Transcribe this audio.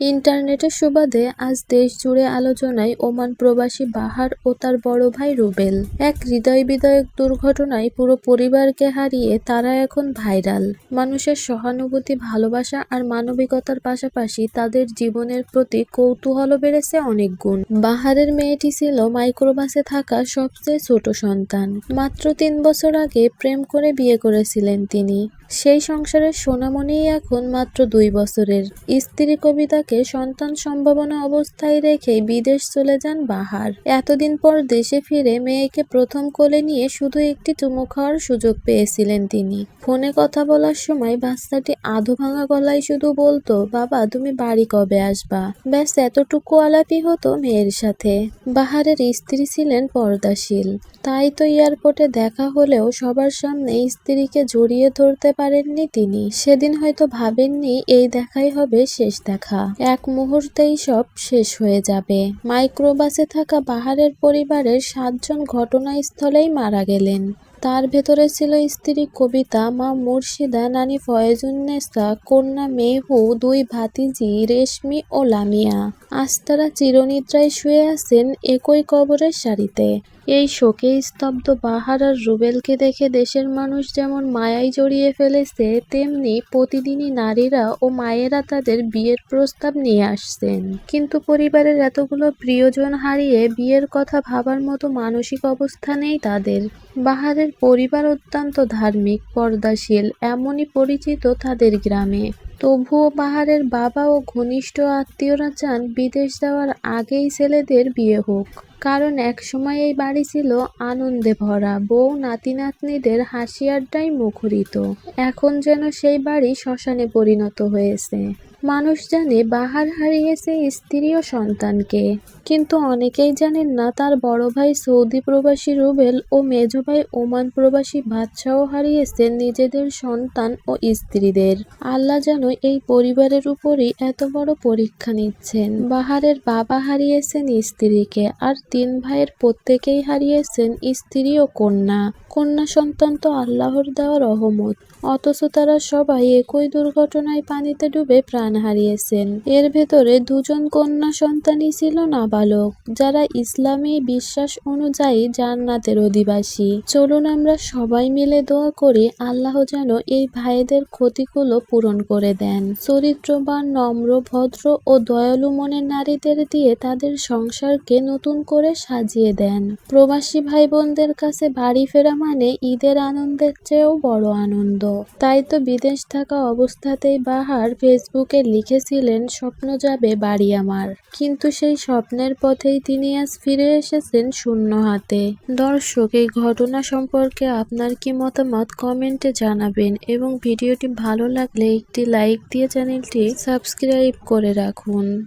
ইন্টারনেটের সুবাদে আজ দেশ জুড়ে আলোচনায় ওমান প্রবাসী বাহার ও তার বড় ভাই রুবেল। এক হৃদয় বিদায়ক দুর্ঘটনায় পুরো পরিবারকে হারিয়ে তারা এখন ভাইরাল। মানুষের সহানুভূতি, ভালোবাসা আর মানবিকতার পাশাপাশি তাদের জীবনের প্রতি কৌতূহলও বেড়েছে অনেক গুণ। বাহারের মেয়েটি ছিল মাইক্রোবাসে থাকা সবচেয়ে ছোট সন্তান। মাত্র তিন বছর আগে প্রেম করে বিয়ে করেছিলেন তিনি। সেই সংসারের সোনামণি এখন মাত্র দুই বছরের। স্ত্রী কবিতাকে সন্তান সম্ভাবনা অবস্থায় রেখে বিদেশ চলে যান বাহার। এতদিন পর দেশে ফিরে মেয়েকে প্রথম কোলে নিয়ে শুধু একটি চুমু খাওয়ার সুযোগ পেয়েছিলেন তিনি। ফোনে কথা বলার সময় বাচ্চাটি আধো ভাঙা গলায় শুধু বলতো, বাবা, তুমি বাড়ি কবে আসবা? ব্যাস, এতটুকু আলাপি হতো মেয়ের সাথে। বাহারের স্ত্রী ছিলেন পর্দাশীল। তাই তো এয়ারপোর্টে দেখা হলেও সবার সামনে স্ত্রীকে জড়িয়ে ধরতে পারেননি তিনি। সেদিন হয়তো ভাবেননি, এই দেখাই হবে শেষ দেখা। এক মুহূর্তেই সব শেষ হয়ে যাবে। মাইক্রোবাসে থাকা বাহারের পরিবারের সাতজন ঘটনাস্থলেই মারা গেলেন। তার ভেতরে ছিল স্ত্রী কবিতা, মা মুর্শিদা, নানি ফয়েজুন্নেসা কন্যা মেহু, দুই ভাতিজি রেশমি ও লামিয়া। আজ তারা চিরনিদ্রায় শুয়ে আছেন একই কবরের সারিতে। এই শোকে স্তব্ধ বাহার আর রুবেলকে দেখে দেশের মানুষ যেমন মায়ায় জড়িয়ে ফেলেছে, তেমনি প্রতিদিনই নারীরা ও মায়েরা তাদের বিয়ের প্রস্তাব নিয়ে আসছেন। কিন্তু পরিবারের এতগুলো প্রিয়জন হারিয়ে বিয়ের কথা ভাবার মতো মানসিক অবস্থা নেই তাদের। বাহারের পরিবার অত্যন্ত ধার্মিক, পর্দাশীল, এমনই পরিচিত তাদের গ্রামে। তবুও পাহাড়ের বাবা ও ঘনিষ্ঠ আত্মীয়রা চান বিদেশ যাওয়ার আগেই ছেলেদের বিয়ে হোক। কারণ এক সময় এই বাড়ি ছিল আনন্দে ভরা, বউ নাতি নাতনিদের হাসি আড্ডায় মুখরিত। এখন যেন সেই বাড়ি শ্মশানে পরিণত হয়েছে। মানুষ জানে বাহার হারিয়েছে স্ত্রী ও সন্তানকে। কিন্তু অনেকেই জানেন না তার বড় ভাই সৌদি প্রবাসী রুবেল ও মেজো ভাই ওমান প্রবাসী বাদশাহ হারিয়েছেন নিজেদের সন্তান ও স্ত্রীদের। আল্লাহ যেন এই পরিবারের উপরই এত বড় পরীক্ষা নিচ্ছেন। বাহারের বাবা হারিয়েছেন স্ত্রীকে আর তিন ভাইয়ের প্রত্যেকেই হারিয়েছেন স্ত্রী ও কন্যা। কন্যা সন্তান তো আল্লাহর দেওয়া রহমত। অথচ তারা সবাই একই দুর্ঘটনায় পানিতে ডুবে প্রাণ হারিয়েছেন। এর ভেতরে দুজন কন্যা সন্তানই ছিল নাবালক, যারা ইসলামী বিশ্বাস অনুযায়ী জান্নাতের অধিবাসী। চলুন আমরা সবাই মিলে দোয়া করি, আল্লাহ যেন এই ভাইদের ক্ষতিগুলো পূরণ করে দেন। চরিত্রবান, নম্র, ভদ্র ও দয়ালু মনের নারীদের দিয়ে তাদের সংসারকে নতুন করে সাজিয়ে দেন। প্রবাসী ভাই বোনদের কাছে বাড়ি ফেরা মানে ঈদের আনন্দের চেয়েও বড় আনন্দ। তাই তো বিদেশ থাকা অবস্থাতেই বাহার ফেসবুকে লিখেছিলেন, স্বপ্ন যাবে বাড়ি আমার। কিন্তু সেই স্বপ্নের পথেই তিনি আজ ফিরে এসেছেন শূন্য হাতে। দর্শক, এই ঘটনা সম্পর্কে আপনার কি মতামত কমেন্টে জানাবেন এবং ভিডিওটি ভালো লাগলে একটি লাইক দিয়ে চ্যানেলটি সাবস্ক্রাইব করে রাখুন।